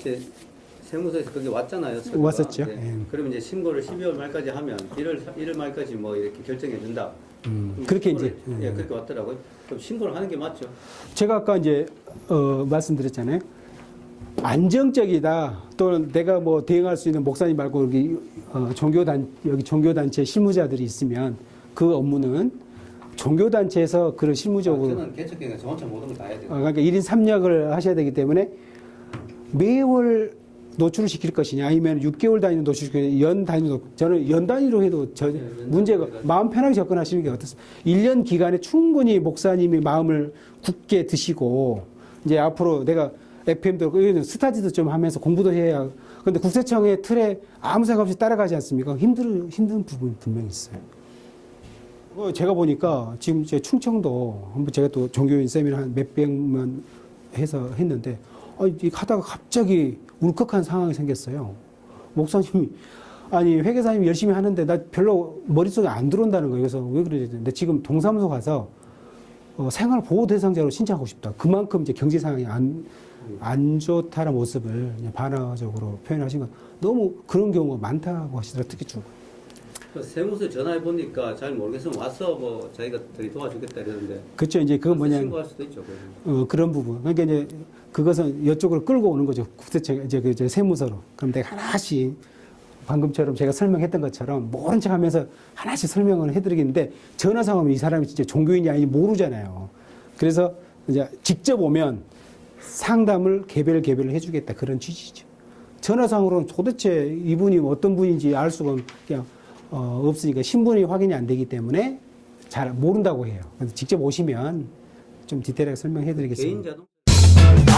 이제 세무서에서 거기 왔잖아요. 서류가. 왔었죠. 네. 예. 그러면 이제 신고를 12월 말까지 하면 1월 1월 말까지 뭐 이렇게 결정해 준다. 음, 그렇게 이제 신고를- 예, 그렇게 왔더라고요. 그럼 신고를 하는 게 맞죠? 제가 아까 이제 어, 말씀드렸잖아요. 안정적이다. 또는 내가 뭐 대응할 수 있는 목사님 말고 여기 어, 종교단 여기 종교단체 실무자들이 있으면 그 업무는 종교단체에서 그런 실무적으로 저는 개척기관 전체 모든 걸 다 해야 돼요. 어, 그러니까 1인 3역을 하셔야 되기 때문에 매월 노출을 시킬 것이냐 아니면 6개월 단위로 노출시킬 것이냐 연 단위로 저는 연 단위로 해도 저 네, 연 문제가 마음 편하게 접근하시는 게 어떻습니까? 1년 기간에 충분히 목사님이 마음을 굳게 드시고 이제 앞으로 내가 FM도 그러고 스타디도 좀 하면서 공부도 해야 근데 국세청의 틀에 아무 생각 없이 따라가지 않습니까? 힘들 힘든 부분이 분명히 있어요. 어, 제가 보니까 지금 제 충청도 한번 제가 또 종교인 세미나 한 몇백만 해서 했는데 하다가 갑자기 울컥한 상황이 생겼어요. 목사님이 아니 회계사님이 열심히 하는데 나 별로 머릿속에 안 들어온다는 거예요. 그래서 왜 그러지? 근데 지금 동사무소 가서 어, 생활 보호 대상자로 신청하고 싶다. 그만큼 이제 경제 상황이 안, 안 좋다는 모습을 반화적으로 표현하신 건 너무 그런 경우가 많다고 하시더라고요. 특히 중. 그 세무서 전화해 보니까 잘 모르겠으면 와서 뭐 자기가 더 도와주겠다 이러는데 그렇죠. 이제 와서 뭐냐 신고할 수도 있죠. 어, 그런 부분. 그러니까 이제 그것은 이쪽으로 끌고 오는 거죠. 국세청, 이제 그 세무서로. 그럼 내가 하나씩 방금처럼 제가 설명했던 것처럼 모른 척 하면서 하나씩 설명을 해드리겠는데 전화 상황은 이 사람이 진짜 종교인이 아닌지 모르잖아요. 그래서 이제 직접 오면 상담을 개별 개별로 해주겠다 그런 취지죠. 전화상으로는 도대체 이분이 어떤 분인지 알 수가 그냥 어, 없으니까 신분이 확인이 안 되기 때문에 잘 모른다고 해요. 직접 오시면 좀 디테일하게 설명해 드리겠습니다.